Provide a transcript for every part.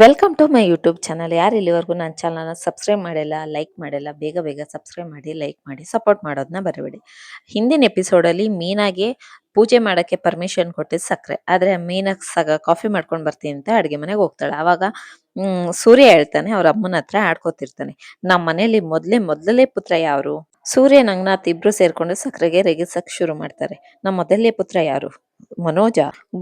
Welcome to my YouTube channel ಯಾರು ಇಲ್ಲಿವರೆಗೂ ನನ್ನ ಚಾನಲ್ನ ಸಬ್ಸ್ಕ್ರೈಬ್ ಮಾಡಿಲ್ಲ ಲೈಕ್ ಮಾಡಿಲ್ಲ, ಬೇಗ ಬೇಗ ಸಬ್ಸ್ಕ್ರೈಬ್ ಮಾಡಿ ಲೈಕ್ ಮಾಡಿ ಸಪೋರ್ಟ್ ಮಾಡೋದನ್ನ ಬರಬೇಡಿ ಹಿಂದಿನ ಎಪಿಸೋಡಲ್ಲಿ ಮೀನಾಗೆ ಪೂಜೆ ಮಾಡೋಕ್ಕೆ ಪರ್ಮಿಷನ್ ಕೊಟ್ಟಿದ್ದು ಸಕ್ಕರೆ ಆದರೆ ಮೀನಕ್ಕೆ ಸಗ ಕಾಫಿ ಮಾಡ್ಕೊಂಡು ಬರ್ತೀನಿ ಅಂತ ಅಡುಗೆ ಮನೆಗೆ ಹೋಗ್ತಾಳೆ. ಆವಾಗ ಸೂರ್ಯ ಹೇಳ್ತಾನೆ, ಅವ್ರ ಅಮ್ಮನ ಹತ್ರ ಆಡ್ಕೋತಿರ್ತಾನೆ. ನಮ್ಮ ಮನೇಲಿ ಮೊದಲೇ ಮೊದಲನೇ ಪುತ್ರ ಯಾರು? ಸೂರ್ಯ, ನಂಗನಾಥ್ ಇಬ್ರು ಸೇರ್ಕೊಂಡು ಸಕ್ಕರೆಗೆ ರೇಗಿಸಕ್ ಶುರು ಮಾಡ್ತಾರೆ. ನಮ್ಮ ಮೊದಲನೇ ಪುತ್ರ ಯಾರು? ಮನೋಜ.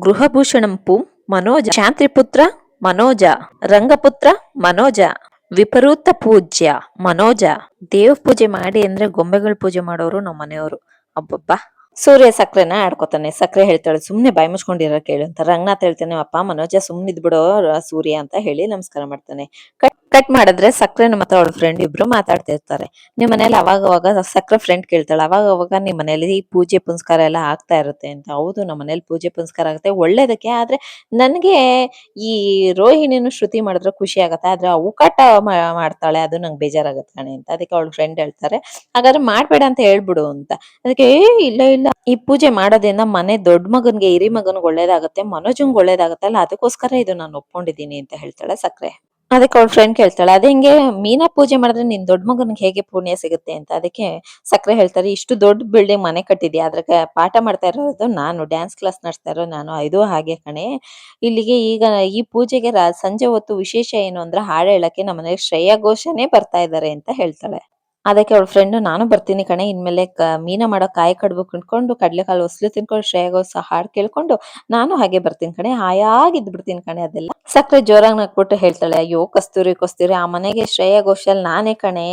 ಗೃಹಭೂಷಣಂ ಪು ಮನೋಜ. ಶಾಂತ್ರಿ ಪುತ್ರ ಮನೋಜ, ರಂಗಪುತ್ರ ಮನೋಜ, ವಿಪರೀತ ಪೂಜ್ಯ ಮನೋಜ. ದೇವ್ ಪೂಜೆ ಮಾಡಿ ಅಂದ್ರೆ ಗೊಂಬೆಗಳ ಪೂಜೆ ಮಾಡೋರು ನಮ್ಮ ಮನೆಯವರು. ಅಬ್ಬಬ್ಬಾ. ಸೂರ್ಯ ಸಕ್ರೆನ ಆಡ್ಕೊತಾನೆ. ಸಕ್ರೆ ಹೇಳ್ತಾಳೆ, ಸುಮ್ನೆ ಬಾಯಿ ಮುಚ್ಕೊಂಡಿರೋ ಕೇಳು ಅಂತ. ರಂಗನಾಥ್ ಹೇಳ್ತಾನೆ, ಅಪ್ಪ ಮನೋಜ ಸುಮ್ನಿದ್ ಬಿಡೋ ಸೂರ್ಯ ಅಂತ ಹೇಳಿ ನಮಸ್ಕಾರ ಮಾಡ್ತಾನೆ. ಕಟ್ ಮಾಡಿದ್ರೆ ಸಕ್ಕರೆ ಮತ್ತೆ ಅವಳ ಫ್ರೆಂಡ್ ಇಬ್ರು ಮಾತಾಡ್ತಿರ್ತಾರೆ ನಿಮ್ಮ ನಿಮ್ ಮನೇಲಿ ಅವಾಗ ಅವಾಗ ಸಕ್ಕರೆ ಫ್ರೆಂಡ್ ಕೇಳ್ತಾಳೆ. ಅವಾಗ ಅವಾಗ ನಿಮ್ ಮನೇಲಿ ಈ ಪೂಜೆ ಪುನಸ್ಕಾರ ಎಲ್ಲ ಆಗ್ತಾ ಇರುತ್ತೆ ಅಂತ. ಹೌದು ನಮ್ಮ ಮನೇಲಿ ಪೂಜೆ ಪುನಸ್ಕಾರ ಆಗುತ್ತೆ. ಒಳ್ಳೇದಕ್ಕೆ ಆದ್ರೆ ನನ್ಗೆ ಈ ರೋಹಿಣಿನು ಶ್ರುತಿ ಮಾಡಿದ್ರೆ ಖುಷಿ ಆಗತ್ತೆ. ಆದ್ರೆ ಮಾ- ಮಾಡ್ತಾಳೆ. ಅದು ನಂಗೆ ಬೇಜಾರಾಗತ್ತೆ ಕಣೆ ಅಂತ. ಅದಕ್ಕೆ ಅವಳ ಫ್ರೆಂಡ್ ಹೇಳ್ತಾರೆ. ಹಾಗಾದ್ರೆ ಮಾಡ್ಬೇಡ ಅಂತ ಹೇಳ್ಬಿಡು ಅಂತ. ಅದಕ್ಕೆ, ಏ, ಇಲ್ಲ ಇಲ್ಲ. ಈ ಪೂಜೆ ಮಾಡೋದ್ರಿಂದ ಮನೆ ದೊಡ್ಡ ಮಗನ್ಗೆ, ಹಿರಿ ಮಗನ್ಗೆ ಒಳ್ಳೇದಾಗತ್ತೆ. ಮನೋಜಂಗ್ ಒಳ್ಳೇದಾಗತ್ತಲ್ಲ. ಅದಕ್ಕೋಸ್ಕರ ಇದು ನಾನು ಒಪ್ಕೊಂಡಿದ್ದೀನಿ, ಅಂತ ಹೇಳ್ತಾಳೆ ಸಕ್ರೆ. ಅದಕ್ಕೆ ಅವಳ ಫ್ರೆಂಡ್ ಕೇಳ್ತಾಳೆ, ಅದೇ ಹಿಂಗೆ ಮೀನಾ ಪೂಜೆ ಮಾಡಿದ್ರೆ ನಿನ್ ದೊಡ್ಡ ಮಗನಿಗೆ ಹೇಗೆ ಪುಣ್ಯ ಸಿಗುತ್ತೆ ಅಂತ? ಅದಕ್ಕೆ ಸಕ್ಕರೆ ಹೇಳ್ತಾರೆ, ಇಷ್ಟು ದೊಡ್ಡ ಬಿಲ್ಡಿಂಗ್ ಮನೆ ಕಟ್ಟಿದ್ಯಾ? ಅದ್ರ ಪಾಠ ಮಾಡ್ತಾ ಇರೋದು ನಾನು ಡ್ಯಾನ್ಸ್ ಕ್ಲಾಸ್ ನಡೆಸ್ತಾ ಇರೋ ನಾನು, ಇದು ಹಾಗೆ ಕಣೆ. ಇಲ್ಲಿಗೆ ಈಗ ಈ ಪೂಜೆಗೆ ಸಂಜೆ ಹೊತ್ತು ವಿಶೇಷ ಏನು ಅಂದ್ರೆ ಹಾಡು ಹೇಳಕ್ಕೆ ನಮ್ಮ ಮನೆಗೆ ಶ್ರೇಯಾ ಬರ್ತಾ ಇದ್ದಾರೆ ಅಂತ ಹೇಳ್ತಾಳೆ. ಅದಕ್ಕೆ ಅವಳ ಫ್ರೆಂಡ್ ನಾನು ಬರ್ತೀನಿ ಕಣೆ, ಇನ್ಮೇಲೆ ಮೀನ ಮಾಡೋ ಕಾಯಿ ಕಡ್ಬು ಕಿಂಡ್ಕೊಂಡು ಕಡಲೆಕಾಳು ಹೊಸ್ಲು ತಿನ್ಕೊಂಡು ಶ್ರೇಯಾಗೋಸ ಹಾಡು ಕೇಳ್ಕೊಂಡು ನಾನು ಹಾಗೆ ಬರ್ತೀನಿ ಕಣೆ, ಹಾಯಾಗಿದ್ ಬಿಡ್ತೀನಿ ಕಣೆ ಅದೆಲ್ಲ. ಸಕ್ರೆ ಜೋರಾಗಿ ನಕ್ಬಿಟ್ಟು ಹೇಳ್ತಾಳೆ, ಅಯ್ಯೋ, ಕಸ್ತೂರಿ ಕಸ್ತೂರಿ, ಆ ಮನೆಗೆ ಶ್ರೇಯಾ ಘೋಷಲ್ ನಾನೇ ಕಣೆ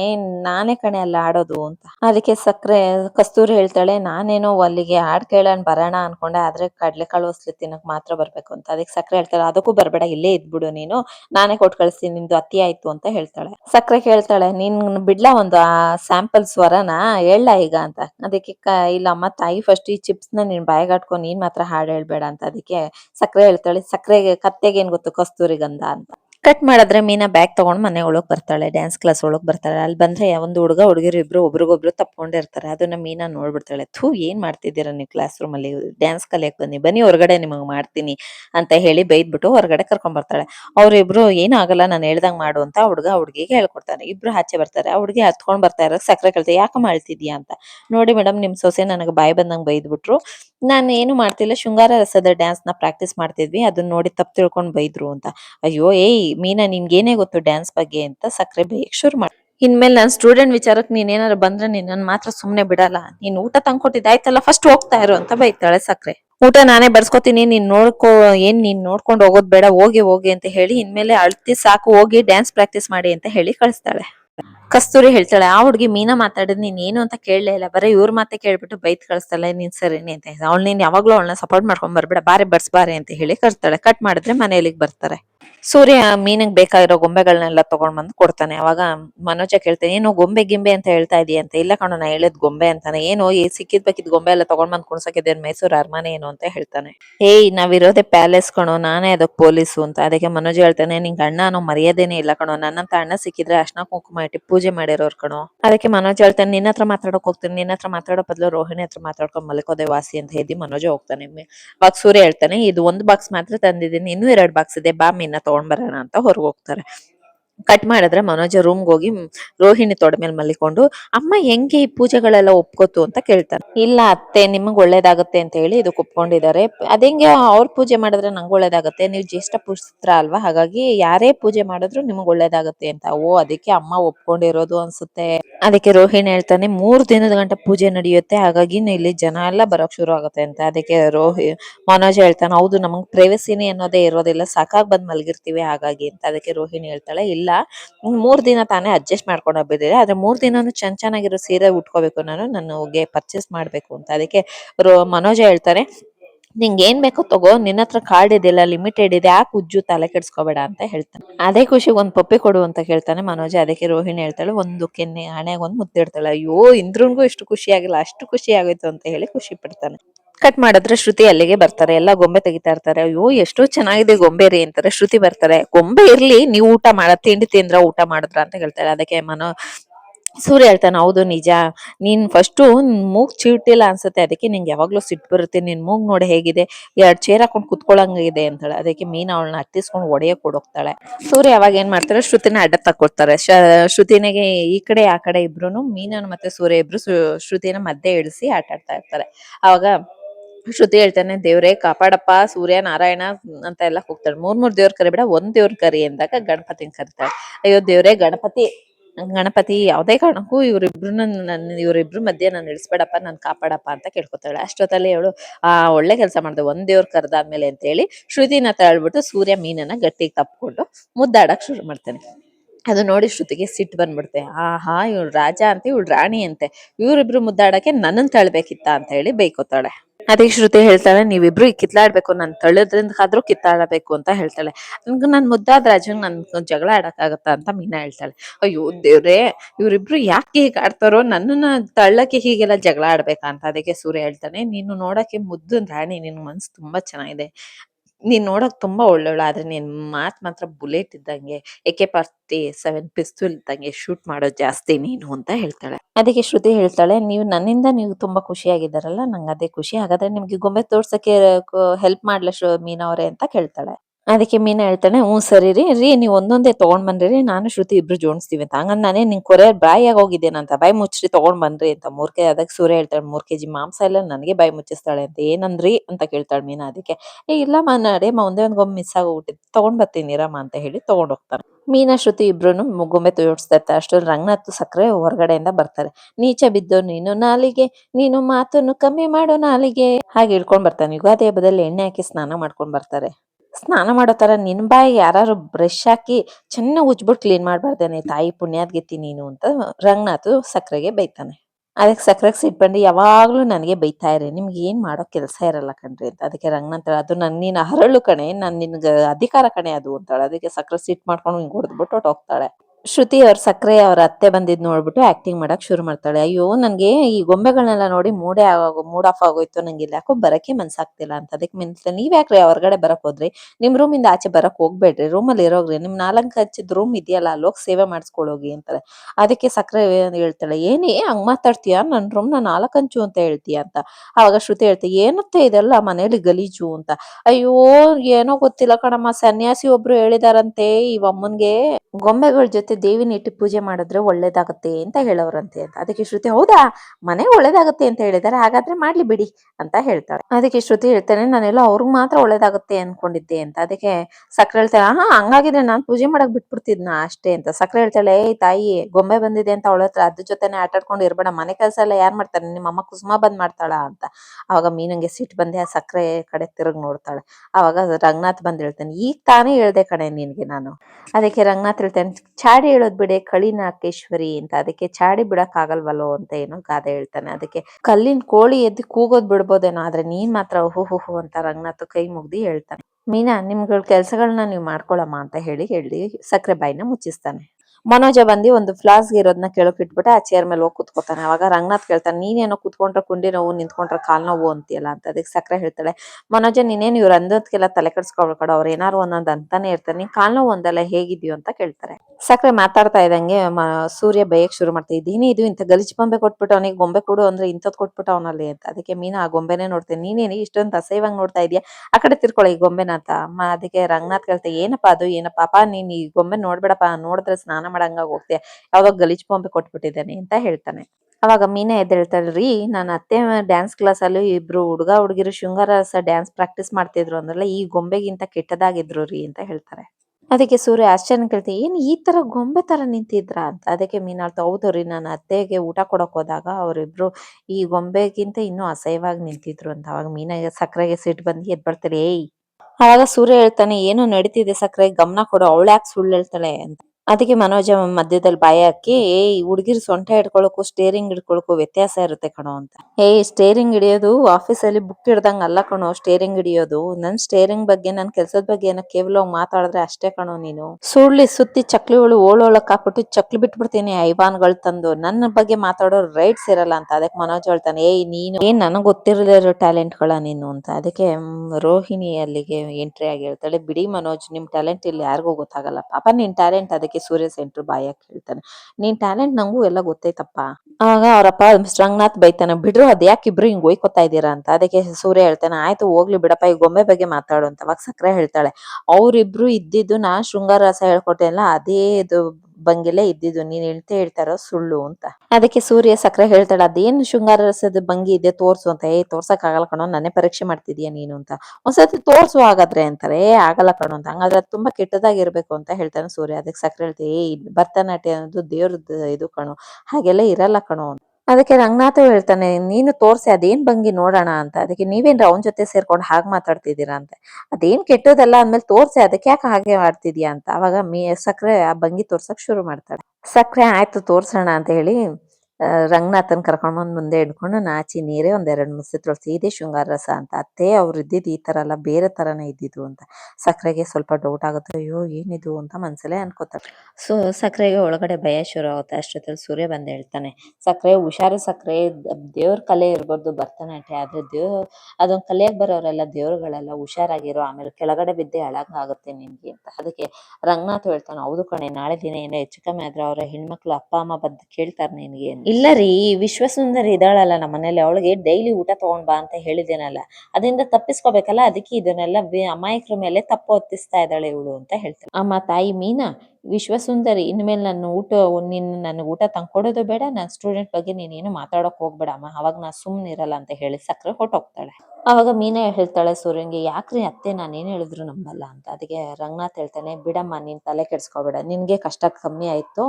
ನಾನೇ ಕಣೆ ಅಲ್ಲ ಆಡೋದು ಅಂತ. ಅದಕ್ಕೆ ಸಕ್ಕರೆ ಕಸ್ತೂರಿ ಹೇಳ್ತಾಳೆ, ನಾನೇನೋ ಅಲ್ಲಿಗೆ ಹಾಡ್ ಕೇಳೋಣ, ಬರೋಣ ಅನ್ಕೊಂಡೆ, ಆದ್ರೆ ಕಡ್ಲೆಕಾಳು ಹೊಸ್ಲು ತಿನ್ನಕ್ ಮಾತ್ರ ಬರ್ಬೇಕು ಅಂತ. ಅದಕ್ಕೆ ಸಕ್ಕರೆ ಹೇಳ್ತಾಳೆ, ಅದಕ್ಕೂ ಬರ್ಬೇಡ, ಇಲ್ಲೇ ಇದ್ಬಿಡು ನೀನು, ನಾನೇ ಕೊಟ್ಟು ಕಳಿಸ್ತೀನಿ ನಿಮ್ದು ಅತಿ ಆಯ್ತು ಅಂತ ಹೇಳ್ತಾಳೆ. ಸಕ್ಕರೆ ಕೇಳ್ತಾಳೆ, ನೀನ್ ಬಿಡ್ಲಾ ಒಂದು ಸ್ಯಾಂಪಲ್ ಸ್ವರನ ಹೇಳ ಈಗ ಅಂತ. ಅದಕ್ಕೆ ಕ- ಇಲ್ಲ ಅಮ್ಮ ತಾಯಿ ಫಸ್ಟ್ ಈ ಚಿಪ್ಸ್ನ ನೀನ್ ಬಾಯಿಗೆ ಹಾಡ್ಕೊ ನೀನ್ ಮಾತ್ರ ಹಾಡ್ ಹೇಳ್ಬೇಡ ಅಂತ. ಅದಕ್ಕೆ ಸಕ್ರೆ ಹೇಳ್ತಾಳೆ. ಸಕ್ರೆಗೆ, ಕತ್ತೆಗೆ ಏನ್ ಗೊತ್ತು? ಕಸ್ತೂರಿ ಗಂಧ ಅಂತ. ಕಟ್ ಮಾಡಿದ್ರೆ ಮೀನಾ ಬ್ಯಾಗ್ ತಗೊಂಡು ಮನೆ ಒಳಗೆ ಬರ್ತಾಳೆ ಡ್ಯಾನ್ಸ್ ಕ್ಲಾಸ್ ಒಳಗೆ ಬರ್ತಾಳೆ. ಅಲ್ಲಿ ಬಂದ್ರೆ ಒಂದು ಹುಡುಗ ಹುಡುಗಿರು ಇಬ್ರು ಒಬ್ರಿಗೊಬ್ರು ತಪ್ಕೊಂಡಿರ್ತಾರೆ ಅದನ್ನ ಮೀನಾ ನೋಡ್ಬಿಡ್ತಾಳೆ. ಥೂ, ಏನ್ ಮಾಡ್ತಿದ್ದೀರಾ ನೀವು ಕ್ಲಾಸ್ ರೂಮ್ ಅಲ್ಲಿ? ಡ್ಯಾನ್ಸ್ ಕಲಿಯಕ್ಕೆ ಬನ್ನಿ. ಬನ್ನಿ, ಹೊರಗಡೆ ನಿಮಗೆ ಮಾಡ್ತೀನಿ ಅಂತ ಹೇಳಿ ಬೈದ್ಬಿಟ್ಟು ಹೊರಗಡೆ ಕರ್ಕೊಂಡ್ ಬರ್ತಾಳೆ ಅವ್ರಿಬ್ರು ಏನಾಗಲ್ಲ ನಾನು ಹೇಳ್ದಂಗ್ ಮಾಡು ಅಂತ ಹುಡುಗ ಹುಡುಗಿಗೆ ಹೇಳ್ಕೊಡ್ತಾನೆ. ಇಬ್ರು ಆಚೆ ಬರ್ತಾರೆ. ಆ ಹುಡುಗಿ ಹತ್ಕೊಂಡ್ ಬರ್ತಾ ಇರೋ ಸಕ್ಕರೆ ಕೇಳ್ತಾರೆ ಯಾಕೆ ಮಾಡ್ತಿದ್ಯಾ ಅಂತ. ನೋಡಿ ಮೇಡಮ್ ನಿಮ್ ಸೊಸೆ ನನಗೆ ಬಾಯಿ ಬಂದಂಗೆ ಬೈದ್ಬಿಟ್ರು. ನಾನು ಏನು ಮಾಡ್ತಿಲ್ಲ, ಶೃಂಗಾರ ರಸದ ಡ್ಯಾನ್ಸ್ನ ಪ್ರಾಕ್ಟೀಸ್ ಮಾಡ್ತಿದ್ವಿ. ಅದನ್ನ ನೋಡಿ ತಪ್ಪು ತಿಳ್ಕೊಂಡ್ ಬೈದ್ರು ಅಂತ. ಅಯ್ಯೋ, ಏಯ್, ಮೀನಾ, ನಿನ್ಗೇನೇ ಗೊತ್ತು ಡ್ಯಾನ್ಸ್ ಬಗ್ಗೆ ಅಂತ ಸಕ್ಕರೆ ಬೇಯಕ್ ಶುರು ಮಾಡಿ ಇನ್ಮೇಲೆ ನಾನು ಸ್ಟೂಡೆಂಟ್ ವಿಚಾರಕ್ಕೆ ನೀನ್ ಏನಾರು ಬಂದ್ರೆ ನಿನ್ನ ಮಾತ್ರ ಸುಮ್ನೆ ಬಿಡಲ್ಲ. ನೀನ್ ಊಟ ತಂದ್ಕೊಟ್ಟಿದ್ದಾಯ್ತಲ್ಲ ಫಸ್ಟ್ ಹೋಗ್ತಾ ಇರು ಅಂತ ಬೈತಾಳೆ ಸಕ್ಕರೆ. ಊಟ ನಾನೇ ಬರ್ಸ್ಕೊತೀನಿ, ನೀನ್ ನೋಡ್ಕೋ, ಏನ್ ನೀನ್ ನೋಡ್ಕೊಂಡು ಹೋಗೋದ್ ಬೇಡ, ಹೋಗಿ ಹೋಗಿ ಅಂತ ಹೇಳಿ ಇನ್ಮೇಲೆ ಅಳ್ತಿ ಸಾಕು, ಹೋಗಿ ಡ್ಯಾನ್ಸ್ ಪ್ರಾಕ್ಟೀಸ್ ಮಾಡಿ ಅಂತ ಹೇಳಿ ಕಳಿಸ್ತಾಳೆ. ಕಸ್ತೂರಿ ಹೇಳ್ತಾಳೆ, ಆ ಹುಡುಗಿ ಮೀನಾ ಮಾತಾಡಿದ್ ನೀನ್ ಏನು ಅಂತ ಕೇಳಲೇ ಇಲ್ಲ, ಬರೀ ಇವ್ರ ಮಾತೆ ಕೇಳ್ಬಿಟ್ಟು ಬೈತ್ ಕಳಿಸ್ತಲ್ಲ ನೀನ್ ಸರಿನಿ ಅಂತ. ಅವಳು ನೀನ್ ಯಾವಾಗ್ಲೂ ಅವಳನ್ನ ಸಪೋರ್ಟ್ ಮಾಡ್ಕೊಂಡ್ ಬರ್ಬೇಡ, ಬಾರೆ ಬರ್ಸ್ ಬಾರೆ ಅಂತ ಹೇಳಿ ಕರ್ತಾಳೆ ಕಟ್ ಮಾಡಿದ್ರೆ ಮನೆಯಲ್ಲಿಗೆ ಬರ್ತಾರೆ. ಸೂರ್ಯ ಮೀನಿಗೆ ಬೇಕಾಗಿರೋ ಗೊಂಬೆಗಳನ್ನೆಲ್ಲ ತಗೊಂಡ್ ಬಂದು ಕೊಡ್ತಾನೆ. ಅವಾಗ ಮನೋಜ ಕೇಳ್ತಾನೆ, ಏನು ಗೊಂಬೆ ಗಿಂಬೆ ಅಂತ ಹೇಳ್ತಾ ಇದೀಯ ಅಂತ? ಇಲ್ಲ ಕಣೋ, ನಾ ಹೇಳಿದ್ ಗೊಂಬೆ ಅಂತಾನೆ. ಏನು ಸಿಕ್ಕಿದ್ ಬೇಕಿದ್ ಗೊಂಬೆ ಎಲ್ಲ ತಗೊಂಡ್ ಬಂದ್ ಕುಣ್ಸಕಿದೆ ಮೈಸೂರು ಅರಮನೆ ಏನು? ಅಂತ ಹೇಳ್ತಾನೆ. ಏಯ್ ನಾವಿರೋದೇ ಪ್ಯಾಲೇಸ್ ಕಣೋ, ನಾನೇ ಅದಕ್ ಪೊಲೀಸು ಅಂತ. ಅದಕ್ಕೆ ಮನೋಜ್ ಹೇಳ್ತಾನೆ, ನಿಂಗ್ ಅಣ್ಣ ಅನ್ನೋ ಮರ್ಯಾದೆನೇ ಇಲ್ಲ ಕಣೋ, ನನ್ನಂತ ಅಣ್ಣ ಸಿಕ್ಕಿದ್ರೆ ಅರ್ಶನ ಕುಂಕುಮ ಇಟ್ಟು ಪೂಜೆ ಮಾಡಿರೋರ್ ಕಣೋ. ಅದಕ್ಕೆ ಮನೋಜ್ ಹೇಳ್ತಾನೆ, ನಿನ್ನ ಹತ್ರ ಮಾತಾಡೋಕ್ ಹೋಗ್ತೀನಿ, ನಿನ್ನ ಹತ್ರ ಮಾತಾಡೋ ಬದಲು ರೋಹಿಣಿ ಹತ್ರ ಮಾತಾಡ್ಕೊಂಡ್ ಮಲ್ಕೋದೆ ವಾಸಿ ಅಂತ ಹೇಳಿ ಮನೋಜ್ ಹೋಗ್ತಾನೆ. ಅವಾಗ ಸೂರ್ಯ ಹೇಳ್ತಾನೆ, ಇದು ಒಂದು ಬಾಕ್ಸ್ ಮಾತ್ರ ತಂದಿದ್ದೀನಿ, ಇನ್ನೂ ಎರಡ್ ಬಾಕ್ಸ್ ಇದೆ, ಬಾ ಮೀನ ತಗೊಂಡ್ ಬರೋಣ ಅಂತ ಹೊರಗೆ ಹೋಗ್ತಾರೆ. ಕಟ್ ಮಾಡಿದ್ರೆ ಮನೋಜ ರೂಮ್ಗೆ ಹೋಗಿ ರೋಹಿಣಿ ತೊಡ ಮೇಲೆ ಮಲ್ಲಿಕೊಂಡು, ಅಮ್ಮ, ಹೆಂಗೆ ಈ ಪೂಜೆಗಳೆಲ್ಲ ಒಪ್ಕೋತು? ಅಂತ ಕೇಳ್ತಾರೆ ಇಲ್ಲ ಅತ್ತೆ, ನಿಮಗ್ ಒಳ್ಳೇದಾಗತ್ತೆ ಅಂತ ಹೇಳಿ ಇದಕ್ಕೆ ಒಪ್ಕೊಂಡಿದ್ದಾರೆ ಅದೇಂಗೆ ಅವ್ರ ಪೂಜೆ ಮಾಡಿದ್ರೆ ನಂಗೆ ಒಳ್ಳೇದಾಗತ್ತೆ? ನೀವು ಜ್ಯೇಷ್ಠ ಪುತ್ರ ಅಲ್ವಾ? ಹಾಗಾಗಿ ಯಾರೇ ಪೂಜೆ ಮಾಡಿದ್ರು ನಿಮಗ್ ಒಳ್ಳೇದಾಗತ್ತೆ ಅಂತ. ಓ, ಅದಕ್ಕೆ ಅಮ್ಮ ಒಪ್ಕೊಂಡಿರೋದು ಅನ್ಸುತ್ತೆ. ಅದಕ್ಕೆ ರೋಹಿಣಿ ಹೇಳ್ತಾನೆ, ಮೂರ್ ದಿನದ ಗಂಟ ಪೂಜೆ ನಡೆಯುತ್ತೆ. ಹಾಗಾಗಿ ಇಲ್ಲಿ ಜನ ಎಲ್ಲ ಬರೋಕ್ ಶುರು ಆಗುತ್ತೆ ಅಂತ. ಅದಕ್ಕೆ ರೋಹಿ, ಮನೋಜ್ ಹೇಳ್ತಾನೆ, ಹೌದು, ನಮಗೆ ಪ್ರೈವಸಿನಿ ಅನ್ನೋದೇ ಇರೋದಿಲ್ಲ. ಸಾಕಾಗ್ ಬಂದ್ ಮಲಗಿರ್ತೀವಿ ಹಾಗಾಗಿ. ಅಂತ ಅದಕ್ಕೆ ರೋಹಿಣಿ ಹೇಳ್ತಾಳೆ, ಇಲ್ಲ ಇನ್ ಮೂರ್ ದಿನ ತಾನೇ ಅಡ್ಜಸ್ಟ್ ಮಾಡ್ಕೊಂಡು ಹೋಗಿದ್ದೀರಾ ಆದ್ರೆ ಮೂರ್ ದಿನಾನು ಚೆನ್ನ ಚೆನ್ನಾಗಿರೋ ಸೀರೆ ಉಟ್ಕೋಬೇಕು ನಾನು, ನನಗೆ ಪರ್ಚೇಸ್ ಮಾಡ್ಬೇಕು ಅಂತ. ಅದಕ್ಕೆ ಮನೋಜ ಹೇಳ್ತಾರೆ, ನಿಂಗೆ ಏನ್ ಬೇಕೋ ತಗೋ ನಿನ್ನ ಹತ್ರ ಕಾರ್ಡ್ ಇದೆಯಲ್ಲ ಲಿಮಿಟೆಡ್ ಇದೆ ಯಾಕೆ ಉಜ್ಜು, ತಲೆ ಕೆಡ್ಸ್ಕೋಬೇಡ ಅಂತ ಹೇಳ್ತಾನೆ. ಅದೇ ಖುಷಿಗೆ ಒಂದ್ ಪಪ್ಪಿ ಕೊಡು ಅಂತ ಕೇಳ್ತಾನೆ ಮನೋಜ. ಅದಕ್ಕೆ ರೋಹಿಣಿ ಹೇಳ್ತಾಳೆ, ಒಂದು ಕೆನ್ನೆ ಹಣೆಗೆ ಒಂದ್ ಮುತ್ತಿಡ್ತಾಳೆ ಅಯ್ಯೋ, ಇಂದ್ರನ್ಗೂ ಇಷ್ಟು ಖುಷಿ ಆಗಿಲ್ಲ, ಅಷ್ಟು ಖುಷಿ ಆಗೋಯ್ತು ಅಂತ ಹೇಳಿ ಖುಷಿ ಪಡ್ತಾನೆ. ಕಟ್ ಮಾಡಿದ್ರೆ ಶ್ರುತಿ ಅಲ್ಲಿಗೆ ಬರ್ತಾರೆ. ಎಲ್ಲ ಗೊಂಬೆ ತೆಗಿತಾ ಇರ್ತಾರೆ. ಅಯ್ಯೋ, ಎಷ್ಟು ಚೆನ್ನಾಗಿದೆ ಗೊಂಬೆ ರೀ ಅಂತಾರೆ. ಶ್ರುತಿ ಬರ್ತಾರೆ. ಗೊಂಬೆ ಇರ್ಲಿ, ನೀವು ಊಟ ಮಾಡ, ತಿಂಡಿ ತಿಂದ್ರ ಊಟ ಮಾಡಿದ್ರ ಅಂತ ಹೇಳ್ತಾರೆ. ಅದಕ್ಕೆ ಮನೋ ಸೂರ್ಯ ಹೇಳ್ತಾನೆ, ಹೌದು, ನಿಜ. ನೀನ್ ಫಸ್ಟು ಮೂಗ್ ಚೀಟಿಲ್ಲ ಅನ್ಸುತ್ತೆ. ಅದಕ್ಕೆ ನಿಂಗೆ ಯಾವಾಗ್ಲೂ ಸಿಟ್ಟು ಬರುತ್ತೆ. ನಿನ್ ಮೂಗ್ ನೋಡಿ ಹೇಗಿದೆ. ಎರಡು ಚೇರ್ ಹಾಕೊಂಡು ಕುತ್ಕೊಳ್ಳಂಗಿದೆ ಅಂತಾಳೆ. ಅದಕ್ಕೆ ಮೀನಾ ಅವಳನ್ನ ಹತ್ತಿಸ್ಕೊಂಡು ಒಡೆಯಕ್ ಕೊಡೋಗ್ತಾಳೆ ಸೂರ್ಯ ಅವಾಗ ಏನ್ ಮಾಡ್ತಾರೆ? ಶ್ರುತಿನ ಅಡ್ಡ ತಕ್ಕೊಡ್ತಾರೆ. ಶ್ರುತಿನಿಗೆ ಈ ಕಡೆ, ಆ ಕಡೆ ಇಬ್ರು ಮೀನನ್ ಮತ್ತೆ ಸೂರ್ಯ ಇಬ್ರು ಶ್ರುತಿನ ಮಧ್ಯೆ ಇಳಿಸಿ ಆಟ ಆಡ್ತಾ ಇರ್ತಾರೆ. ಅವಾಗ ಶ್ರುತಿ ಹೇಳ್ತಾನೆ, ದೇವ್ರೇ ಕಾಪಾಡಪ್ಪ ಸೂರ್ಯ ನಾರಾಯಣ ಅಂತ ಎಲ್ಲ ಹೋಗ್ತಾಳೆ ಮೂರ್ ಮೂರ್ ದೇವ್ರ ಕರಿಬೇಡ, ಒಂದ್ ದೇವ್ರ ಕರಿ ಅಂದಾಗ ಗಣಪತಿನ ಕರಿತಾಳೆ. ಅಯ್ಯೋ ದೇವ್ರೇ, ಗಣಪತಿ ಗಣಪತಿ ಯಾವುದೇ ಕಾರಣಕ್ಕೂ ಇವ್ರಿಬ್ರು ನನ್ನ ಇವ್ರಿಬ್ರು ಮಧ್ಯೆ ನಾನು ಇಳಿಸ್ಬೇಡಪ್ಪ, ನಾನು ಕಾಪಾಡಪ್ಪ ಅಂತ ಕೇಳ್ಕೊತಾಳೆ. ಅಷ್ಟೊತ್ತಲ್ಲಿ ಅವಳು, ಆ, ಒಳ್ಳೆ ಕೆಲಸ ಮಾಡ್ದೆ, ಒಂದ್ ದೇವ್ರ ಕರ್ದಾದ್ಮೇಲೆ ಅಂತ ಹೇಳಿ ಶ್ರುತಿನ ತಳ್ಬಿಟ್ಟು ಸೂರ್ಯ ಮೀನನ್ನ ಗಟ್ಟಿಗೆ ತಪ್ಕೊಂಡು ಮುದ್ದಾಡಕ್ ಶುರು ಮಾಡ್ತಾನೆ. ಅದು ನೋಡಿ ಶ್ರುತಿಗೆ ಸಿಟ್ಟು ಬಂದ್ಬಿಡುತ್ತೆ. ಆಹಾ, ಇವಳು ರಾಜ ಅಂತ, ಇವಳು ರಾಣಿ ಅಂತೆ, ಇವ್ರಿಬ್ರು ಮುದ್ದಾಡಕ್ಕೆ ನನ್ನನ್ ತಳ್ಬೇಕಿತ್ತ? ಅಂತ ಹೇಳಿ ಬೈಕೋತಾಳೆ ಅದಕ್ಕೆ ಶ್ರುತಿ ಹೇಳ್ತಾಳೆ, ನೀವಿಬ್ರು ಈ ಕಿತ್ಲಾಡ್ಬೇಕು, ನಾನು ತಳ್ಳೋದ್ರಿಂದಾದ್ರೂ ಕಿತ್ತಾಡಬೇಕು ಅಂತ ಹೇಳ್ತಾಳೆ. ನನ್ಗೆ ನನ್ ಮುದ್ದಾದ ರಾಜನ್ ನನ್ ಜಗಳ ಆಡಕ್ಕಾಗತ್ತಾ ಅಂತ ಮೀನಾ ಹೇಳ್ತಾಳೆ. ಅಯ್ಯೋ, ದೇವ್ರೇ, ಇವ್ರಿಬ್ರು ಯಾಕೆ ಹೀಗೆ ಆಡ್ತಾರೋ? ನನ್ನನ್ನ ತಳ್ಳಕ್ಕೆ ಹೀಗೆಲ್ಲ ಜಗಳ ಆಡ್ಬೇಕಾ? ಅಂತ ಅದಕ್ಕೆ ಸೂರ್ಯ ಹೇಳ್ತಾನೆ, ನೀನು ನೋಡಕ್ಕೆ ಮುದ್ದು ರಾಣಿ, ನಿನ್ ಮನ್ಸು ತುಂಬಾ ಚೆನ್ನಾಗಿದೆ. ನೀನ್ ನೋಡಕ್ ತುಂಬಾ ಒಳ್ಳೊಳ್ಳೆ, ಆದ್ರೆ ನಿನ್ ಮಾತ್ ಮಾತ್ರ ಬುಲೆಟ್ ಇದ್ದಂಗೆ ಎಕೆ ಪಾರ್ಟಿ ಸೆವೆನ್ ಪಿಸ್ತೂಲ್ ಇದ್ದಂಗೆ ಶೂಟ್ ಮಾಡೋದ್ ಜಾಸ್ತಿ ನೀನು ಅಂತ ಹೇಳ್ತಾಳೆ. ಅದಕ್ಕೆ ಶ್ರುತಿ ಹೇಳ್ತಾಳೆ, ನೀವು ನನ್ನಿಂದ ನೀವು ತುಂಬಾ ಖುಷಿಯಾಗಿದ್ದಾರಲ್ಲ, ನಂಗೆ ಅದೇ ಖುಷಿ. ಹಾಗಾದ್ರೆ ನಿಮ್ಗೆ ಗೊಂಬೆ ತೋರ್ಸಕ್ಕೆ ಹೆಲ್ಪ್ ಮಾಡ್ಲ ಶು, ಮೀನಾ ಅವ್ರೆ? ಅಂತ ಕೇಳ್ತಾಳೆ. ಅದಕ್ಕೆ ಮೀನಾ ಹೇಳ್ತಾನೆ, ಹ್ಞೂ ಸರಿ ರೀ ರೀ ನೀವು ಒಂದೊಂದೇ ತಗೊಂಡ್ ಬನ್ರಿ ನಾನು ಶ್ರುತಿ ಇಬ್ರು ಜೋಡಿಸ್ತೀವಿ ಅಂತ. ಹಂಗಂದ್ ನಾನೇ ನಿಂಗೆ ಕೊರಿಯರ್ ಬಾಯಿಯಾಗ ಹೋಗಿದ್ದೇನಂತ, ಬಾಯಿ ಮುಚ್ಚ್ರಿ, ತಗೊಂಡ್ ಬನ್ರಿ ಅಂತ ಮೂರ್ ಕೆ, ಅದಕ್ಕೆ ಸೂರ್ಯ ಹೇಳ್ತಾಳೆ, ಮೂರ್ ಕೆಜಿ ಮಾಂಸ ಎಲ್ಲ ನನಗೆ ಬಾಯಿ ಮುಚ್ಚಿಸ್ತಾಳೆ ಅಂತ, ಏನಂದ್ರಿ? ಅಂತ ಕೇಳ್ತಾಳೆ ಮೀನಾ ಅದಕ್ಕೆ, ಏ, ಇಲ್ಲಮ್ಮ ನಡೇಮ್ಮ ಒಂದೇ ಒಂದ್ ಗೊಂಬೆ ಮಿಸ್ ಆಗೋಗ್ಬಿಟ್ಟಿತ್ತು ತಗೊಂಡ್ ಬರ್ತೀನಿ ಇರಮ್ಮ ಅಂತ ಹೇಳಿ ತಗೊಂಡ್ ಹೋಗ್ತಾನೆ. ಮೀನಾ, ಶ್ರುತಿ ಇಬ್ರು ಗೊಂಬೆ ತೋಡ್ಸ್ತಾ ಇರ್ತಾರೆ ಅಷ್ಟೊಂದು ರಂಗನಾಥ್ ಸಕ್ಕರೆ ಹೊರಗಡೆಯಿಂದ ಬರ್ತಾರೆ, ನೀಚ ಬಿದ್ದೋ ನೀನು ನಾಲಿಗೆ, ನೀನು ಮಾತನ್ನು ಕಮ್ಮಿ ಮಾಡೋ ನಾಲಿಗೆ ಹಾಗೆ ಇಳ್ಕೊಂಡ್ ಬರ್ತಾನೆ ಯುಗಾದಿ ಹಬ್ಬದಲ್ಲಿ ಎಣ್ಣೆ ಹಾಕಿ ಸ್ನಾನ ಮಾಡ್ಕೊಂಡ್ ಬರ್ತಾರೆ ಸ್ನಾನ ಮಾಡೋ ತರ ನಿನ್ ಬಾಯಿಗೆ ಯಾರು ಬ್ರಷ್ ಹಾಕಿ ಚೆನ್ನಾಗಿ ಉಜ್ಬಿಟ್ಟು ಕ್ಲೀನ್ ಮಾಡ್ಬಾರ್ದೇನೆ ತಾಯಿ ಪುಣ್ಯಾದ್ಗೆತ್ತಿ ನೀನು ಅಂತ ರಂಗನಾಥ್ ಸಕ್ಕರೆಗೆ ಬೈತಾನೆ. ಅದಕ್ಕೆ ಸಕ್ಕರೆಗೆ ಸಿಟ್ ಬಂದು ಯಾವಾಗ್ಲೂ ನನಗೆ ಬೈತಾ ಇರಿ, ನಿಮ್ಗೆ ಏನ್ ಮಾಡೋ ಕೆಲಸ ಇರಲ್ಲ ಕಣ್ರಿ ಅಂತ. ಅದಕ್ಕೆ ರಂಗನಾಥ್ ಅದು ನನ್, ನೀನ್ ಹರಳು ಕಣೆ, ನಾನು ನಿನ್ಗ ಅಧಿಕಾರ ಕಣೆ ಅದು ಅಂತಾಳೆ. ಅದಕ್ಕೆ ಸಕ್ಕರೆ ಸಿಟ್ ಮಾಡ್ಕೊಂಡು ಹಿಂಗ್ ಹೊಡೆದ್ಬಿಟ್ಟು ಹೋಗ್ತಾಳೆ ಶ್ರುತಿ ಅವ್ರ ಸಕ್ಕರೆ ಅವ್ರ ಅತ್ತೆ ಬಂದಿದ್ ನೋಡ್ಬಿಟ್ಟು ಆಕ್ಟಿಂಗ್ ಮಾಡಕ್ ಶುರು ಮಾಡ್ತಾಳೆ. ಅಯ್ಯೋ ನನಗೆ ಈ ಗೊಂಬೆಗಳನ್ನೆಲ್ಲ ನೋಡಿ ಮೂಡೇ ಆಗೋ ಮೂಡ್ ಆಫ್ ಆಗೋಯ್ತು ನಂಗೆ ಇಲ್ಲಿ ಯಾಕೋ ಬರಕ್ಕೆ ಮನ್ಸಾಗ್ತಿಲ್ಲ ಅಂತ. ಅದಕ್ಕೆ ಮಿನ್ಸ್ ನೀವ್ ಯಾಕ್ರಿ ಹೊರಗಡೆ ಬರಕ್ ಹೋದ್ರಿ? ನಿಮ್ ರೂಮ್ ಇಂದ ಆಚೆ ಬರಕ್ ಹೋಗ್ಬೇಡ್ರಿ. ರೂಮ್ ಅಲ್ಲಿ ಇರೋಗ್ರಿ. ನಿಮ್ ನಾಲ್ಕು ಹಚ್ಚಿದ ರೂಮ್ ಇದೆಯಲ್ಲ ಅಲ್ಲೋಗ್ ಸೇವೆ ಮಾಡಿಸ್ಕೊಳ್ಳೋಗಿ ಅಂತಾರೆ. ಅದಕ್ಕೆ ಸಕ್ಕರೆ ಹೇಳ್ತಾಳೆ, ಏನೇ, ಹಂಗ್ ಮಾತಾಡ್ತೀಯಾ? ನನ್ ರೂಮ್ನ ನಾಲ್ಕು ಹಂಚು ಅಂತ ಹೇಳ್ತೀಯ? ಅಂತ. ಅವಾಗ ಶ್ರುತಿ ಹೇಳ್ತಿ ಏನತ್ತೆ ಇದೆಲ್ಲ? ಮನೇಲಿ ಗಲೀಜು ಅಂತ. ಅಯ್ಯೋ, ಏನೋ ಗೊತ್ತಿಲ್ಲ ಕಣಮ್ಮ. ಸನ್ಯಾಸಿ ಒಬ್ರು ಹೇಳಿದಾರಂತೆ ಈ ಅಮ್ಮನ್ಗೆ. ಗೊಂಬೆಗಳ ಜೊತೆ ದೇವಿನ ಇಟ್ಟು ಪೂಜೆ ಮಾಡಿದ್ರೆ ಒಳ್ಳೇದಾಗತ್ತೆ ಅಂತ ಹೇಳೋರಂತೆ ಅಂತ. ಅದಕ್ಕೆ ಶ್ರುತಿ, ಹೌದಾ? ಮನೆ ಒಳ್ಳೇದಾಗತ್ತೆ ಅಂತ ಹೇಳಿದಾರೆ ಹಾಗಾದ್ರೆ ಮಾಡ್ಲಿ ಬಿಡಿ ಅಂತ ಹೇಳ್ತಾಳೆ. ಅದಕ್ಕೆ ಶ್ರುತಿ ಹೇಳ್ತಾನೆ, ನಾನೆಲ್ಲ ಅವ್ರಿಗೆ ಮಾತ್ರ ಒಳ್ಳೇದಾಗುತ್ತೆ ಅನ್ಕೊಂಡಿದ್ದೆ ಅಂತ. ಅದಕ್ಕೆ ಸಕ್ಕರೆ ಹೇಳ್ತಾಳೆ ಹಾ ಹಂಗಾಗಿದ್ರೆ ನಾನು ಪೂಜೆ ಮಾಡಕ್ ಬಿಟ್ಬಿಡ್ತಿದ್ನ ಅಷ್ಟೇ? ಅಂತ. ಸಕ್ಕರೆ ಹೇಳ್ತಾಳೆ ಏ ತಾಯಿ, ಗೊಂಬೆ ಬಂದಿದೆ ಅಂತ ಅವಳ ಹತ್ರ ಅದ್ರ ಜೊತೆನೆ ಆಟಾಡ್ಕೊಂಡು ಇರ್ಬೇಡ. ಮನೆ ಕೆಲಸ ಎಲ್ಲ ಯಾರು ಮಾಡ್ತಾರೆ? ನಿಮ್ಮ ಅಮ್ಮ ಕುಸುಮ ಬಂದ್ ಮಾಡ್ತಾಳ ಅಂತ. ಅವಾಗ ಮೀನಂಗೆ ಸಿಟ್ ಬಂದೆ ಆ ಸಕ್ಕರೆ ಕಡೆ ತಿರುಗಿ ನೋಡ್ತಾಳೆ. ಅವಾಗ ರಂಗನಾಥ್ ಬಂದ್ ಹೇಳ್ತಾನೆ, ಈಗ ತಾನೇ ಹೇಳ್ದೆ ಕಣೆ ನಿನ್ಗೆ ನಾನು. ಅದಕ್ಕೆ ರಂಗನಾಥ್ ಹೇಳ್ತಾನೆ ಚಾಡಿ ಹೇಳೋದ್ ಬಿಡೆ ಕಳಿ ನಾಕೇಶ್ವರಿ ಅಂತ. ಅದಕ್ಕೆ ಚಾಡಿ ಬಿಡಕ್ ಆಗಲ್ವಲ್ಲೋ ಅಂತ ಏನೋ ಗಾದೆ ಹೇಳ್ತಾನೆ. ಅದಕ್ಕೆ ಕಲ್ಲಿನ ಕೋಳಿ ಎದ್ದು ಕೂಗೋದ್ ಬಿಡ್ಬೋದೇನೋ, ಆದ್ರೆ ನೀನ್ ಮಾತ್ರ ಹು ಹು ಅಂತ ರಂಗನಾಥ್ ಕೈ ಮುಗ್ದಿ ಹೇಳ್ತಾನೆ. ಮೀನಾ, ನಿಮ್ಗಳ ಕೆಲ್ಸಗಳನ್ನ ನೀವು ಮಾಡ್ಕೊಳಮ್ಮ ಅಂತ ಹೇಳಿ ಹೇಳಿ ಸಕ್ಕರೆ ಬಾಯಿನ ಮುಚ್ಚಿಸ್ತಾನೆ. ಮನೋಜ ಬಂದು ಒಂದು ಫ್ಲಾಸ್ಗೆ ಇರೋದನ್ನ ಕೇಳೋಕೆ ಇಟ್ಬಿಟ್ಟು ಆ ಚೇರ್ ಮೇಲೆ ಹೋಗಿ ಕುತ್ಕೋತಾನೆ. ಅವಾಗ ರಂಗನಾಥ್ ಕೇಳ್ತಾನೆ, ನೀನೇನೋ ಕುತ್ಕೊಂಡ್ರೆ ಕುಂಡಿ ನೋವು, ನಿಂತ್ಕೊಂಡ್ರೆ ಕಾಲ್ ನೋವು ಅಂತೀಯಲ್ಲ ಅಂತ. ಅದಕ್ಕೆ ಸಕ್ಕರೆ ಹೇಳ್ತಾಳೆ, ಮನೋಜ, ನೀನೇನು ಇವ್ರು ಅಂದದ್ಕೆಲ್ಲ ತಲೆ ಕೆಡ್ಸ್ಕೊಳ್ಬೇಡ ಅವ್ರು ಏನಾರು ಒಂದೊಂದು ಅಂತಾನೆ ಇರ್ತಾರೆ. ನೀನ್ ಕಾಲ್ ನೋವು ಒಂದಲ್ಲ, ಹೇಗಿದ್ಯೋ ಅಂತ ಕೇಳ್ತಾರೆ. ಸಕ್ಕರೆ ಮಾತಾಡ್ತಾ ಇದ್ದಂಗೆ ಸೂರ್ಯ ಬೈಯಕ್ ಶುರು ಮಾಡ್ತಾ ಇದ್ದೀನಿ ಇದು, ಇಂಥ ಗಲೀಜ್ ಬೊಂಬೆ ಕೊಟ್ಬಿಟ್ಟು ಅವನಿಗೆ ಗೊಂಬೆ ಕೊಡು ಅಂದ್ರೆ ಇಂಥದ್ ಕೊಟ್ಬಿಟ್ಟು ಅವನಲ್ಲಿ ಅಂತ. ಅದಕ್ಕೆ ಮೀನಾ, ಆ ಗೊಂಬೆನೇ ನೋಡ್ತೇನೆ. ನೀನೇನು ಇಷ್ಟೊಂದು ಅಸಹ್ಯವಾಗಿ ನೋಡ್ತಾ ಇದೀಯ? ಆ ಕಡೆ ತಿರ್ಕೊಳ್ಳಿ ಈ ಗೊಂಬೆನ ಅಂತ. ಅದಕ್ಕೆ ರಂಗನಾಥ್ ಕೇಳ್ತಾ, ಏನಪ್ಪಾ ಅದು, ಏನಪ್ಪ? ನೀನ್ ಈ ಗೊಂಬೆ ನೋಡ್ಬೇಡಪ್ಪ. ನೋಡಿದ್ರೆ ಸ್ನಾನ ಮಾಡಂಗ ಹೋಗ್ತೀಯ? ಯಾವಾಗ ಗಲೀಜ್ ಗೊಂಬೆ ಕೊಟ್ಬಿಟ್ಟಿದ್ದೇನೆ ಅಂತ ಹೇಳ್ತಾನೆ. ಅವಾಗ ಮೀನಾ ರೀ ನನ್ನ ಅತ್ತೆ ಡ್ಯಾನ್ಸ್ ಕ್ಲಾಸ್ ಅಲ್ಲಿ ಇಬ್ರು ಹುಡುಗ ಹುಡುಗಿರು ಶೃಂಗಾರಸ ಡ್ಯಾನ್ಸ್ ಪ್ರಾಕ್ಟೀಸ್ ಮಾಡ್ತಿದ್ರು ಅಂದ್ರಲ್ಲ, ಈ ಗೊಂಬೆಗಿಂತ ಕೆಟ್ಟದಾಗಿದ್ರು ರೀ ಅಂತ ಹೇಳ್ತಾರೆ. ಅದಕ್ಕೆ ಸೂರ್ಯ ಆಶ್ಚರ್ಯ ಕೇಳ್ತೀವಿ ಏನ್ ಈ ತರ ಗೊಂಬೆ ತರ ನಿಂತಿದ್ರ ಅಂತ. ಅದಕ್ಕೆ ಮೀನಾಳ್ತ ಹೌದು ರೀ ನಾನು ಅತ್ತೆಗೆ ಊಟ ಕೊಡಕ್ ಹೋದಾಗ ಅವರಿಬ್ರು ಈ ಗೊಂಬೆಗಿಂತ ಇನ್ನೂ ಅಸಹ್ಯವಾಗಿ ನಿಂತಿದ್ರು ಅಂತ. ಅವಾಗ ಮೀನಾಗೆ ಸಕ್ಕರೆಗೆ ಸಿಟ್ಟು ಬಂದು ಎದ್ ಬರ್ತಾರೆ ಏಯ್. ಅವಾಗ ಸೂರ್ಯ ಹೇಳ್ತಾನೆ, ಏನು ನಡೀತಿದೆ ಸಕ್ಕರೆ, ಗಮನ ಕೊಡು, ಅವಳು ಯಾಕೆ ಸುಳ್ಳು ಹೇಳ್ತಾಳೆ ಅಂತ. ಅದಕ್ಕೆ ಮನೋಜ ಮಧ್ಯದಲ್ಲಿ ಬಾಯ ಹಾಕಿ, ಏಯ್ ಹುಡುಗಿರ್ ಸೊಂಟ ಹಿಡ್ಕೊಳಕ್ಕೂ ಸ್ಟೇರಿಂಗ್ ಹಿಡ್ಕೊಳಕ್ಕೂ ವ್ಯತ್ಯಾಸ ಇರುತ್ತೆ ಕಣೋ ಅಂತ. ಏ ಸ್ಟೇರಿಂಗ್ ಹಿಡಿಯೋದು ಆಫೀಸ್ ಅಲ್ಲಿ ಬುಕ್ ಹಿಡ್ದಂಗ್ ಅಲ್ಲ ಕಣೋ ಸ್ಟೇರಿಂಗ್ ಹಿಡಿಯೋದು. ನನ್ ಸ್ಟೇರಿಂಗ್ ಬಗ್ಗೆ, ನನ್ ಕೆಲಸದ ಬಗ್ಗೆ ಏನೋ ಕೇವಲ ಮಾತಾಡಿದ್ರೆ ಅಷ್ಟೇ ಕಣೋ ನೀನು. ಸುಳ್ಳಿ ಸುತ್ತಿ ಚಕ್ಲಿಗಳು ಓಳೋಳಕ್ ಹಾಕ್ಬಿಟ್ಟು ಚಕ್ಲಿ ಬಿಟ್ಬಿಡ್ತೀನಿ ಐವಾನ್ಗಳು ತಂದು. ನನ್ನ ಬಗ್ಗೆ ಮಾತಾಡೋ ರೈಟ್ಸ್ ಇರಲ್ಲ ಅಂತ. ಅದಕ್ಕೆ ಮನೋಜ್ ಹೇಳ್ತಾನೆ, ಏಯ್, ನೀನು ಏನ್ ನನಗ್ ಗೊತ್ತಿರಲಿರೋ ಟ್ಯಾಲೆಂಟ್ಗಳ ನೀನು ಅಂತ. ಅದಕ್ಕೆ ರೋಹಿಣಿ ಅಲ್ಲಿಗೆ ಎಂಟ್ರಿ ಆಗಿ ಹೇಳ್ತಾಳೆ ಬಿಡಿ ಮನೋಜ್, ನಿಮ್ ಟ್ಯಾಲೆಂಟ್ ಇಲ್ಲಿ ಯಾರಿಗೂ ಗೊತ್ತಾಗಲ್ಲ. ಪಾಪ ನಿನ್ ಟ್ಯಾಲೆಂಟ್ ಅದಕ್ಕೆ ಅದಕ್ಕೆ ಸೂರ್ಯ ಸೆಂಟ್ರ್ ಬಾಯಾಕ್ ಹೇಳ್ತಾನೆ ನೀನ್ ಟ್ಯಾಲೆಂಟ್ ನಂಗೂ ಎಲ್ಲ ಗೊತ್ತೈತಪ್ಪ. ಆಗ ಅವರಪ್ಪ ರಂಗನಾಥ್ ಬೈತಾನೆ, ಬಿಡ್ರು, ಅದ್ ಯಾಕೆ ಇಬ್ರು ಹಿಂಗ್ ಒಯ್ಕೊತಾ ಇದೀರಾ ಅಂತ? ಅದಕ್ಕೆ ಸೂರ್ಯ ಹೇಳ್ತಾನೆ, ಆಯ್ತು, ಹೋಗ್ಲಿ ಬಿಡಪ್ಪ, ಈ ಗೊಂಬೆ ಬಗ್ಗೆ ಮಾತಾಡು ಅಂತ. ಅವಾಗ ಸಕ್ರೆ ಹೇಳ್ತಾಳೆ, ಅವ್ರಿಬ್ರು ಇದ್ದಿದ್ದು ನಾ ಶೃಂಗಾರ ರಸ ಹೇಳ್ಕೊಟ್ಟೆ ಅಲ್ಲ, ಅದೇ ಇದು ಭಂಗಿಲೇ ಇದ್ದಿದ್ದು, ನೀನ್ ಹೇಳ್ತಾ ಹೇಳ್ತಾರ ಸುಳ್ಳು ಅಂತ. ಅದಕ್ಕೆ ಸೂರ್ಯ ಸಕ್ರೆ ಹೇಳ್ತಾಳೆ, ಅದೇನ್ ಶೃಂಗಾರ ರಸದ ಬಂಗಿ ಇದೆ, ತೋರ್ಸು ಅಂತ. ಏ ತೋರ್ಸಕ್ ಆಗಲ್ಲ ಕಣೋ ನನ್ನೇ ಪರೀಕ್ಷೆ ಮಾಡ್ತಿದ್ಯಾ ನೀನು ಅಂತ. ಒಂದ್ಸತಿ ತೋರ್ಸು ಹಾಗಾದ್ರೆ ಅಂತಾರೆ ಏ ಆಗಲ್ಲ ಕಣೋ ಅಂತ. ಹಂಗಾದ್ರೆ ಅದು ತುಂಬಾ ಕೆಟ್ಟದಾಗಿರ್ಬೇಕು ಅಂತ ಹೇಳ್ತಾನೆ ಸೂರ್ಯ. ಅದಕ್ಕೆ ಸಕ್ರೆ ಹೇಳ್ತೀವಿ ಏ ಭರತನಾಟ್ಯ ಅನ್ನೋದು ದೇವ್ರದ್ದು ಇದು ಕಣೋ. ಹಾಗೆಲ್ಲ ಇರಲ್ಲ ಕಣೋ ಅಂತ. ಅದಕ್ಕೆ ರಂಗನಾಥ ಹೇಳ್ತಾನೆ, ನೀನು ತೋರ್ಸಿ, ಅದೇನ್ ಬಂಗಿ ನೋಡೋಣ ಅಂತ. ಅದಕ್ಕೆ ನೀವೇನ್ರ ಅವನ ಜೊತೆ ಸೇರ್ಕೊಂಡು ಹಾಗೆ ಮಾತಾಡ್ತಿದ್ದೀರಾ ಅಂತ. ಅದೇನ್ ಕೆಟ್ಟದಲ್ಲ ಅಂದ್ಮೇಲೆ ತೋರ್ಸಿ, ಅದಕ್ಕೆ ಯಾಕೆ ಹಾಗೆ ಮಾಡ್ತಿದ್ಯಾ ಅಂತ. ಅವಾಗ ಮೀ, ಸಕ್ರೆ ಆ ಬಂಗಿ ತೋರ್ಸಕ್ ಶುರು ಮಾಡ್ತಾಳೆ. ಸಕ್ರೆ, ಆಯ್ತು, ತೋರ್ಸೋಣ ಅಂತ ಹೇಳಿ ರಂಗನಾಥನ್ ಕರ್ಕೊಂಡ್ ಬಂದ್ ಮುಂದೆ ಹಿಡ್ಕೊಂಡು ನಾಚಿ ನೀರೇ ಒಂದೆರಡು ಎರಡ್ ಮುಸಿ ತೊಳ್ಸಿ ಇದೇ ಶೃಂಗಾರ ರಸ ಅಂತ. ಅತ್ತೆ ಅವ್ರು ಇದ್ದಿದ್ದು ಈ ತರ ಅಲ್ಲ, ಬೇರೆ ತರನೇ ಇದ್ದಿದ್ದು ಅಂತ. ಸಕ್ರೆಗೆ ಸ್ವಲ್ಪ ಡೌಟ್ ಆಗುತ್ತೆ. ಅಯ್ಯೋ, ಏನಿದು ಅಂತ ಮನಸ್ಸಲ್ಲೇ ಅನ್ಕೋತಾರೆ ಸೊ ಸಕ್ಕರೆಗೆ ಒಳಗಡೆ ಭಯ ಶುರು ಆಗುತ್ತೆ. ಅಷ್ಟೊತ್ತಲ್ಲಿ ಸೂರ್ಯ ಬಂದು ಹೇಳ್ತಾನೆ ಸಕ್ಕರೆ ಹುಷಾರು ಸಕ್ರೆ. ದೇವ್ರ ಕಲೆ ಇರ್ಬೋದು ಭರತನಾಟ್ಯ. ಆದ್ರೆ ದೇವ್, ಅದೊಂದು ಕಲೆಯಾಗಿ ಬರೋರೆಲ್ಲ ದೇವ್ರುಗಳೆಲ್ಲ ಹುಷಾರಾಗಿರೋ, ಆಮೇಲೆ ಕೆಳಗಡೆ ಬಿದ್ದೆ ಆಗುತ್ತೆ ನಿನ್ಗೆ ಅಂತ. ಅದಕ್ಕೆ ರಂಗನಾಥ್ ಹೇಳ್ತಾನೆ, ಹೌದು ಕಣೆ, ನಾಳೆ ದಿನ ಏನೋ ಹೆಚ್ಚು ಕಮ್ಮಿ ಆದ್ರೆ ಅವ್ರ ಹೆಣ್ಮಕ್ಳು ಅಪ್ಪ, ಅಮ್ಮ ಬಂದು ಕೇಳ್ತಾರೆ ನಿನಗೆ. ಇಲ್ಲ ರೀ ವಿಶ್ವಸುಂದರಿ ಇದಾಳಲ್ಲ ನಮ್ಮ ಮನೇಲಿ ಅವಳಿಗೆ ಡೈಲಿ ಊಟ ತಗೊಂಡ್ ಬಾ ಅಂತ ಹೇಳಿದೇನಲ್ಲ ಅದರಿಂದ ತಪ್ಪಿಸ್ಕೋಬೇಕಲ್ಲ, ಅದಕ್ಕೆ ಇದನ್ನೆಲ್ಲ ಅಮಾಯಕರ ಮೇಲೆ ತಪ್ಪು ಹೊತ್ತಿಸ್ತಾ ಇದ್ದಾಳೆ ಇವಳು ಅಂತ ಹೇಳ್ತಾರೆ ಅಮ್ಮ ತಾಯಿ ಮೀನಾ ವಿಶ್ವಸುಂದರಿ, ಇನ್ಮೇಲೆ ನನ್ನ ಊಟ ನಿನ್ನ ನನಗೆ ಊಟ ತಂದ್ಕೊಡೋದು ಬೇಡ ನನ್ನ ಸ್ಟೂಡೆಂಟ್ ಬಗ್ಗೆ ನೀನೇನು ಮಾತಾಡೋಕೆ ಹೋಗ್ಬೇಡ ಅಮ್ಮ ಅವಾಗ ನಾನು ಸುಮ್ನೆ ಇರಲ್ಲ ಅಂತ ಹೇಳಿ ಸಕ್ಕರೆ ಹೊಟ್ಟೋಗ್ತಾಳೆ ಅವಾಗ ಮೀನಾ ಹೇಳ್ತಾಳೆ, ಸೂರ್ಯಂಗೆ, ಯಾಕ್ರಿ ಅತ್ತೆ ನಾನು ಏನ್ ಹೇಳಿದ್ರು ನಂಬಲ್ಲ? ಅಂತ. ಅದಕ್ಕೆ ರಂಗನಾಥ್ ಹೇಳ್ತಾನೆ, ಬಿಡಮ್ಮ, ನೀನ್ ತಲೆ ಕೆಡ್ಸ್ಕೊಬೇಡ. ನಿನಗೆ ಕಷ್ಟ ಕಮ್ಮಿ ಆಯ್ತು.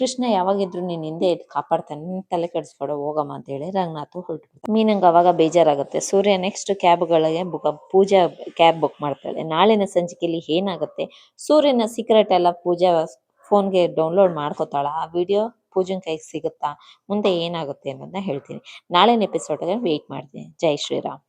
ಕೃಷ್ಣ ಯಾವಾಗಿದ್ರು ನೀನ್ ಹಿಂದೆ ಕಾಪಾಡ್ತಾನೆ. ನೀನ್ ತಲೆ ಕೆಡ್ಸ್ಕೊಡ, ಹೋಗಮ್ಮ ಅಂತ ಹೇಳಿ ರಂಗನಾಥ್ ಹೊರಟು ಮೀನಂಗೆ ಅವಾಗ ಬೇಜಾರಾಗುತ್ತೆ. ಸೂರ್ಯ ನೆಕ್ಸ್ಟ್ ಕ್ಯಾಬ್ಗಳಿಗೆ ಬುಕ್, ಪೂಜಾ ಕ್ಯಾಬ್ ಬುಕ್ ಮಾಡ್ತಾಳೆ. ನಾಳಿನ ಸಂಚಿಕೆಯಲ್ಲಿ ಏನಾಗುತ್ತೆ? ಸೂರ್ಯನ ಸೀಕ್ರೆಟ್ ಎಲ್ಲ ಪೂಜಾ ಫೋನ್ಗೆ ಡೌನ್ಲೋಡ್ ಮಾಡ್ಕೋತಾಳ, ಆ ವಿಡಿಯೋ ಪೂಜನ್ ಕೈಗೆ ಸಿಗುತ್ತಾ? ಮುಂದೆ ಏನಾಗುತ್ತೆ ಅನ್ನೋದನ್ನ ಹೇಳ್ತೀನಿ. ನಾಳಿನ ಎಪಿಸೋಡ್ಗೆ ವೇಟ್ ಮಾಡ್ತೀನಿ. ಜೈ ಶ್ರೀರಾಮ್.